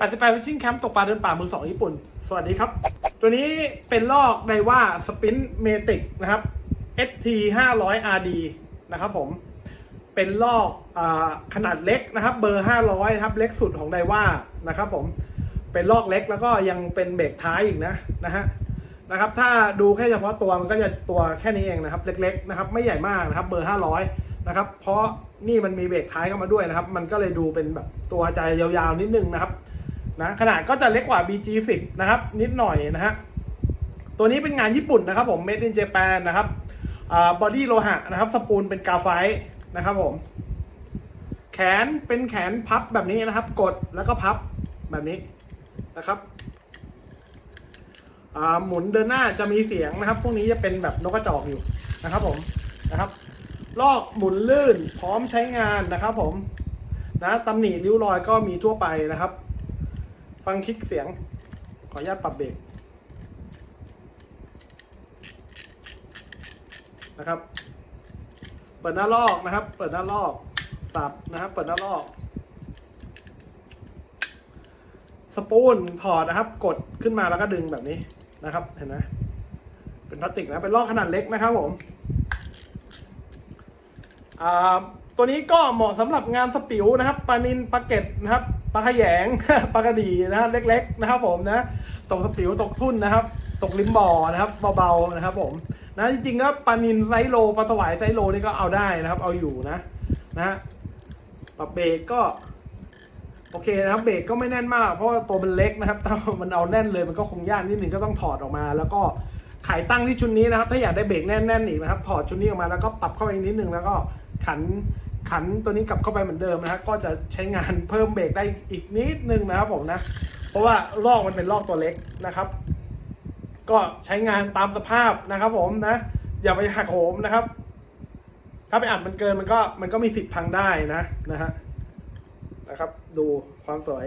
88 Fishing Camp ตกปลาเดินป่ามือสองญี่ปุ่น สวัสดีครับ ตัวนี้เป็นลอกไดว่าสปินเมติกนะครับ ST 500 RD นะครับผม เป็นลอกอขนาดเล็กนะครับ เบอร์ 500ครับ เล็กสุดของไดว่านะครับผม เป็นลอกเล็กแล้วก็ยังเป็นเบรกท้ายอีกนะนะฮะนะครับ ถ้าดูแค่เฉพาะตัวมันก็จะตัวแค่นี้เองนะครับ เล็กๆนะครับ ไม่ใหญ่มากนะครับ เบอร์ 500นะครับเพราะนี่มันมีเบรกท้ายเข้ามาด้วยนะครับ มันก็เลยดูเป็นแบบตัวใจยาวๆนิดนึงนะครับ นะขนาดก็จะเล็กกว่า BG10 นะครับ นิดหน่อยนะฮะตัวนี้เป็นงานญี่ปุ่นนะครับผม Made in Japan นะครับบอดี้โลหะนะครับ สปูลเป็นกาไฟนะครับผม แขนเป็นแขนพับแบบนี้นะครับ กดแล้วก็พับแบบนี้นะครับหมุนเดินหน้าจะมีเสียงนะครับ พวกนี้จะเป็นแบบนกกระจอกอยู่นะครับผมนะครับ ลอกหมุนลื่นพร้อมใช้งานนะครับผมนะตำหนิริ้วรอยก็มีทั่วไปนะครับ ฟังคลิกเสียง ขออนุญาตปรับเบรกนะครับ เปิดหน้าลอกนะครับ เปิดหน้าลอก สับนะครับ เปิดหน้าลอก สปูนถอดนะครับ กดขึ้นมาแล้วก็ดึงแบบนี้นะครับ เห็นไหมเป็นพลาสติกนะ เป็นลอกขนาดเล็กนะครับผมอ่า ตัวนี้ก็เหมาะสำหรับงานสปิวนะครับปลานินปลาเก็ดนะครับปลาขยงปลากระดีนะฮะเล็ก ๆ นะครับ ผมนะตกสปิวตกทุ่นนะครับ ตกริมบ่อนะครับเบาๆนะครับ ผมนะจริงๆก็ปลานินไซโลปลาสวายไซโลนี่ก็เอาได้นะครับ เอาอยู่นะนะฮะปรับเบรกก็โอเคนะครับเบรกก็ไม่แน่นมาก เพราะว่าตัวมันเล็กนะครับถ้ามันเอาแน่นเลยมันก็คงยากนิดนึงก็ต้องถอดออกมา แล้วก็ไขตั้งที่ชุดนี้นะครับ ถ้าอยากได้เบรกแน่นๆอีกนะครับ ถอดชุดนี้ออกมาแล้วก็ปรับเข้าไปอีกนิดนึงแล้วก็ ขันขันตัวนี้กลับเข้าไปเหมือนเดิมนะครับก็จะใช้งานเพิ่มเบรกได้อีกนิดนึงนะครับผมนะ เพราะว่าลอกมันเป็นลอกตัวเล็กนะครับ ก็ใช้งานตามสภาพนะครับ ผมนะ อย่าไปหักโหมนะครับ ถ้าไปอัดมันเกินมันก็มันก็มีสิทธิ์พังได้นะนะฮะนะครับ ดูความสวย